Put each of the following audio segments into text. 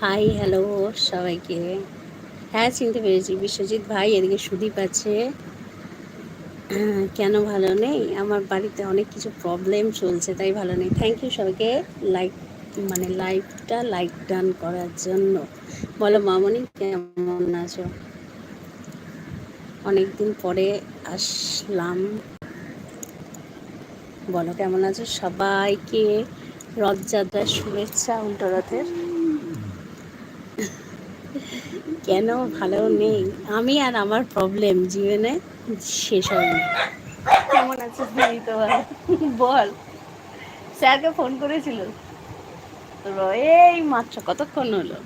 Hi hello সবাইকে। হ্যাঁ চিনতে পেরেছি। বিশ্বজিৎ ভাই, এদিকে সুদীপ আছে। কেন ভালো নেই? আমার বাড়িতে অনেক কিছু প্রবলেম চলছে, তাই ভালো নেই। থ্যাংক ইউ সবাইকে লাইক মানে লাইভটা লাইক ডান করার জন্য। বলো, মামনি, কেমন আছো? অনেকদিন পরে আসলাম। বলো, কেমন আছো? সবাইকে রথযাত্রার শুভেচ্ছা উল্টো রথের কেন? ভালো নেই। আমি আর আমার প্রবলেম জীবনে শেষ হয়নি কেমন আছিস দিদি তো বল। স্যারকে ফোন করেছিল? এই মাত্র কতক্ষণ হলো?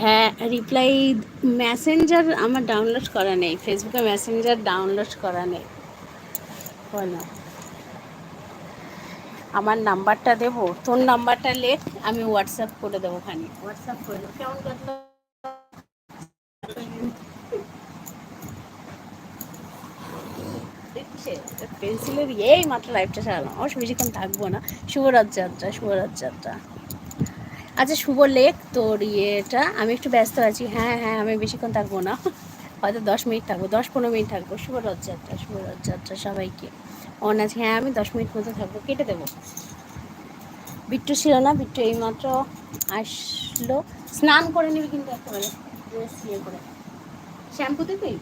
হ্যাঁ রিপ্লাই মেসেঞ্জার আমার ডাউনলোড করা নেই। ফেসবুকে মেসেঞ্জার ডাউনলোড করা নেই। বলো। আমার নাম্বারটা দেবো? তোর নাম্বারটা লেখ আমি হোয়াটসঅ্যাপ করে দেবো খানি হোয়াটসঅ্যাপ করে দেবো। কেমন পেন্সিলের এই মাত্র লাইফটা সারালাম অবশ্য বেশিক্ষণ থাকব না। শুভরাত যাত্রা শুভরাত যাত্রা আচ্ছা শুভ লেখ তোর ইয়েটা। আমি একটু ব্যস্ত আছি। হ্যাঁ হ্যাঁ আমি বেশিক্ষণ থাকব না। হয়তো দশ মিনিট থাকব দশ পনেরো মিনিট থাকব। শুভরাত যাত্রা শুভরাত যাত্রা সবাইকে। অন আছে হ্যাঁ আমি দশ মিনিট মতো থাকব, কেটে দেবো। বিট্টু ছিল না, বিট্টু এইমাত্র আসলো। স্নান করে নিবি কিন্তু একেবারে ড্রেস ইয়ে করে। শ্যাম্পু দিবি?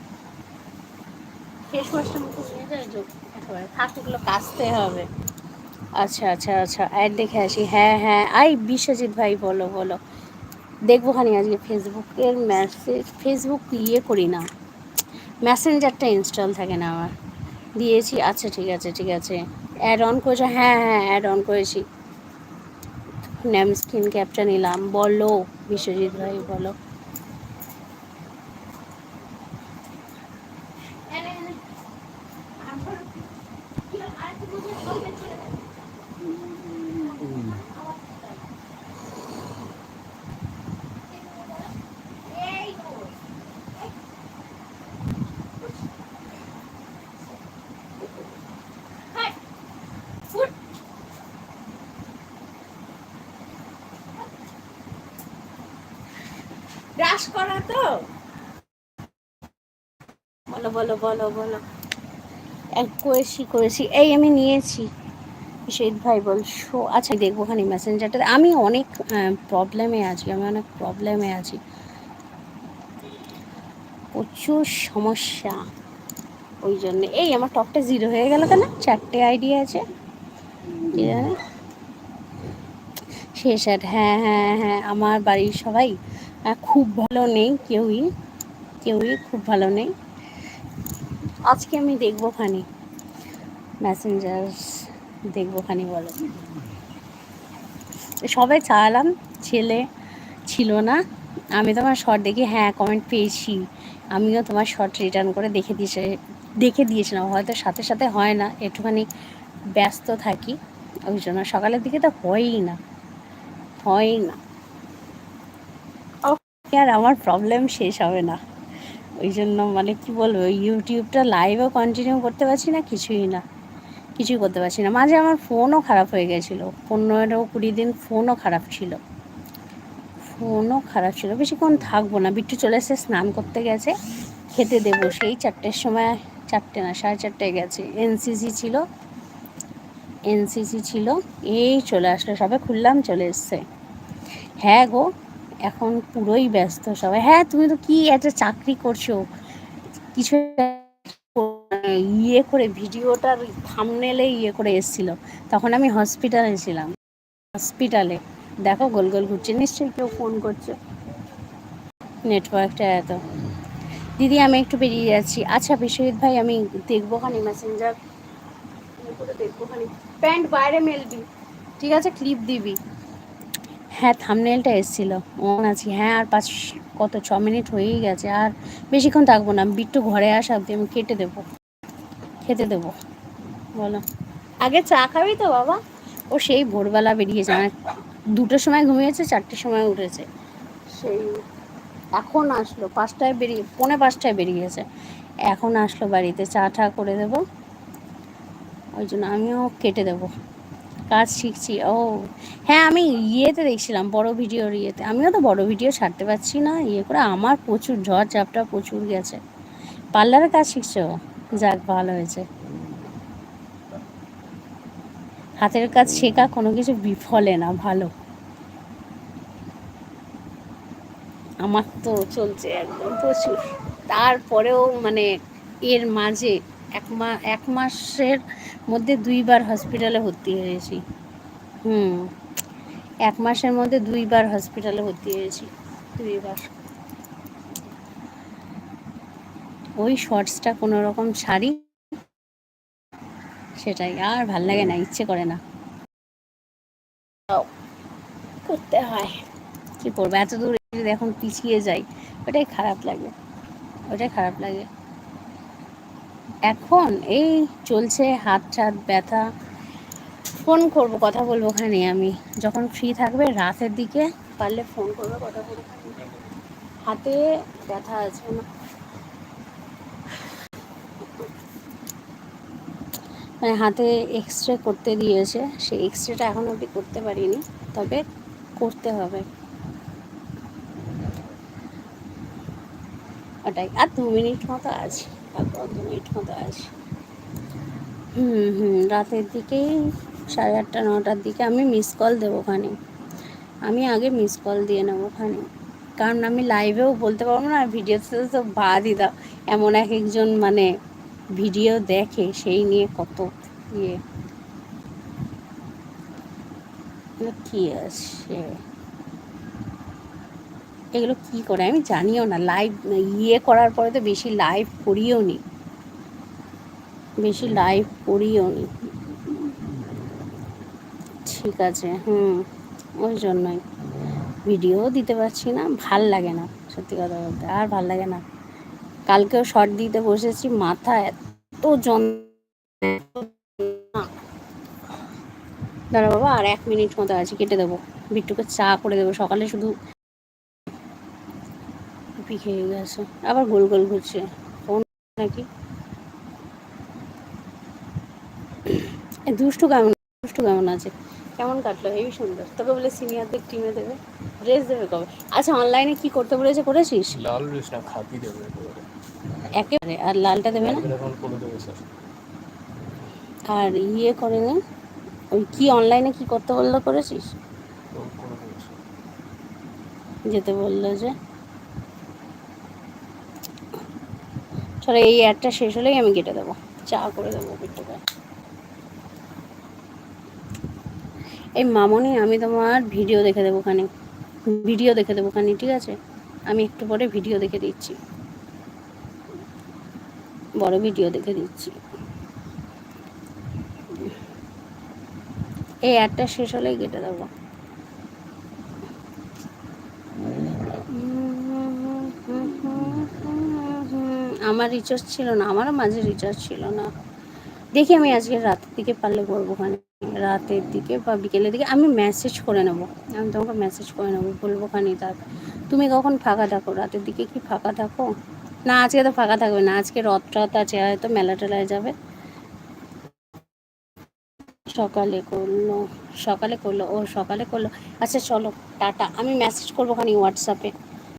ফেস ওয়াশটা মতো নিয়ে যায় একেবারে কাচতে হবে। আচ্ছা আচ্ছা আচ্ছা অ্যাড দেখে আসি হ্যাঁ হ্যাঁ আই বিশ্বজিৎ ভাই, বলো বলো। দেখব খানি আজকে ফেসবুকের মেসেজ ফেসবুক ইয়ে করি না। মেসেঞ্জারটা ইনস্টল থাকে না আমার। দিয়েছি। আচ্ছা ঠিক আছে ঠিক আছে। অ্যাড অন করেছ? হ্যাঁ হ্যাঁ অ্যাড অন করেছি। ন্যাম স্ক্রিন ক্যাপটা নিলাম। বলো, বিশ্বজিৎ ভাই, বলো। ব্রাশ করা তো? বলো বলো বলো বলো। এক করেছি করেছি। এই আমি নিয়েছি। শহীদ ভাই বলছো আচ্ছা দেখব খানি মেসেঞ্জারটা আমি অনেক প্রবলেমে আছি। আমি অনেক প্রবলেমে আছি। প্রচুর সমস্যা। ওই জন্য। এই, আমার টপটা জিরো হয়ে গেল কেন? চারটে আইডিয়া আছে। শেষ আর হ্যাঁ হ্যাঁ হ্যাঁ আমার বাড়ির সবাই খুব ভালো নেই, কেউই কেউই খুব ভালো নেই। আজকে আমি দেখব খানি মেসেঞ্জার দেখব খানি বলো। সবাই চালাম ছেলে ছিল না। আমি তোমার শর্ট দেখি হ্যাঁ কমেন্ট পেয়েছি। আমিও তোমার শর্ট রিটার্ন করে দেখে দিয়েছে, দেখে দিয়েছিলাম। হয়তো সাথে সাথে হয় না, একটুখানি ব্যস্ত থাকি। ওই জন্য সকালের দিকে তো হয়ই না হয়ই না। আর আমার প্রবলেম শেষ হবে না। ওই জন্য মানে কি বলব ইউটিউবটা লাইভও কন্টিনিউ করতে পারছি না, কিছুই না। কিছুই করতে পারছি না। মাঝে আমার ফোনও খারাপ হয়ে গেছিল। পনেরো কুড়ি দিন ফোনও খারাপ ছিল। ফোনও খারাপ ছিল। বেশিক্ষণ থাকব না। বিট্টু চলে এসে স্নান করতে গেছে। খেতে দেবো। সেই চারটের সময়, চারটে না, সাড়ে চারটে গেছে। এনসিসি ছিল। এনসিসি ছিল। এই চলে আসলো। সবে খুললাম, চলে এসছে। হ্যাঁ গো এখন পুরোই ব্যস্ত সবাই। হ্যাঁ তুমি তো কি একটা চাকরি করছ? কিছু ইয়ে করে ভিডিওটার থামনেলে ইয়ে করে এসেছিল। তখন আমি হসপিটালে ছিলাম। হসপিটালে দেখো গোল গোল ঘুরছে। নিশ্চয়ই কেউ ফোন করছে। নেটওয়ার্কটা এত। দিদি, আমি একটু বেরিয়ে যাচ্ছি। আচ্ছা বিশ্বজিৎ ভাই, আমি দেখব খানি মেসেঞ্জার দেখব খানি। প্যান্ট বাইরে মেলবি। ঠিক আছে ক্লিপ দিবি। হ্যাঁ থামনেলটা এসেছিল। মন আছি হ্যাঁ আর পাঁচ, কত, ছ মিনিট হয়েই গেছে। আর বেশিক্ষণ থাকব না, বিট্টু ঘরে আসা অব্দি আমি কেটে দেবো। খেতে দেবো। বলো। আগে চা খাবি তো, বাবা? ও সেই ভোরবেলা বেরিয়েছে আমার দুটোর সময় ঘুমিয়েছে, চারটের সময় উঠেছে। সেই এখন আসলো, পাঁচটায় বেরিয়ে, পৌনে পাঁচটায় বেরিয়েছে। এখন আসলো বাড়িতে, চা টা করে দেবো। ওই জন্য আমিও কেটে দেবো। কাজ শিখছি, ও। হ্যাঁ আমি ইয়েতে দেখছিলাম, বড় ভিডিওর ইয়েতে। আমিও তো বড় ভিডিও ছাড়তে পারছি না ইয়ে করে আমার প্রচুর ঝড় ঝাপটা প্রচুর গেছে। পার্লারের কাজ শিখছো? যাক, ভালো হয়েছে। হাতের কাজ শেখা কোনো কিছু বিফলে না, ভালো। আমার তো চলছে একদম প্রচুর। তারপরেও মানে এর মাঝে এক এক মাসের মধ্যে দুইবার হসপিটালে ভর্তি হয়েছি। হুম, এক মাসের মধ্যে দুইবার হসপিটালে ভর্তি হয়েছি, দুইবার। ওই শর্টসটা কোনো রকম ছাড়ি সেটাই আর ভালো লাগে না, ইচ্ছে করে না। করতে হয়। কি করব? এত দূর এখন পিছিয়ে যাই, ওটাই খারাপ লাগে, ওটাই খারাপ লাগে। এখন এই চলছে হাত টাত ব্যথা। ফোন করব, কথা বলব ওখানে আমি। যখন ফ্রি থাকবে রাতের দিকে পারলে ফোন করব, কথা বলব। হাতে ব্যথা আছে না। মানে হাতে এক্স রে করতে দিয়েছে। সেই এক্স রেটা এখন অবধি করতে পারিনি, তবে করতে হবে। ওটাই। আর দু মিনিট মতো আছে। তারপর দু মিনিট মতো আছে? হুম হুম, রাতের দিকেই সাড়ে আটটা, নটার দিকে আমি মিস কল দেবো ওখানে। আমি আগে মিস কল দিয়ে নেব ওখানে। কারণ আমি লাইভেও বলতে পারব না ভিডিওতে তো বাদই দাও এমন এক একজন মানে ভিডিও দেখে, সেই নিয়ে কত ইয়ে। কি আছে? এগুলো কি করে? আমি জানিও না। লাইভ ইয়ে করার পরে তো বেশি লাইভ করিও নি। বেশি লাইভ করিও নি। ঠিক আছে, হুম। ওই জন্যই। ভিডিও দিতে পারছি না। ভালো লাগে না, সত্যি কথা বলতে। আর ভালো লাগে না। কালকেও শর্ট দিতে বসেছি। মাথা এত যন্ত্রণা। দাঁড়া বাবা, আর এক মিনিট মতো আছে। কেটে দেবো। বিট্টুকে চা করে দেবো। সকালে শুধু টুপি খেয়ে গেছে। আবার গোল গোল ঘুরছে। ফোন নাকি? এ দুষ্টু কেমন দুষ্টু কেমন আছে? কেমন কাটলো? হেবি সুন্দর। তোকে বলে সিনিয়রদের টিমে দেবে? ড্রেস দেবে কবে? আচ্ছা অনলাইনে কি করতে বলেছে করেছিস? লাল ড্রেস না খাকি দেবে একেবারে। আর লালটা দেবে না? আর ইয়ে করে নে? ওই কি অনলাইনে কি করতে বলল করেছিস? যেতে বলল যে চলো এই অ্যাডটা শেষ হলেই আমি কেটে দেবো। চা করে দেবো বিট্টুকে এই মামনি, আমি তোমার ভিডিও দেখে দেবো ওখানে ভিডিও দেখে দেবো ওখানে ঠিক আছে? আমি একটু পরে ভিডিও দেখে দিচ্ছি। বড় ভিডিও দেখে দিচ্ছি। এই অ্যাডটা শেষ হলেই কেটে দেবো। আমার রিচার্জ ছিল না, আমারও মাঝে রিচার্জ ছিল না। দেখি আমি আজকে রাতের দিকে পারলে করব ওখানে রাতের দিকে বা বিকেলের দিকে আমি মেসেজ করে নেব। আমি তোমাকে মেসেজ করে নেব, বলব খানি তার। তুমি কখন ফাঁকা থাকো? রাতের দিকে কি ফাঁকা থাকো? না, আজকে তো ফাঁকা থাকবে না। আজকে রথ টথ আছে, হয়তো মেলা টেলায় যাবে। সকালে করল সকালে করল, ও সকালে করল। আচ্ছা চলো, টাটা। আমি মেসেজ করব খানি হোয়াটসঅ্যাপে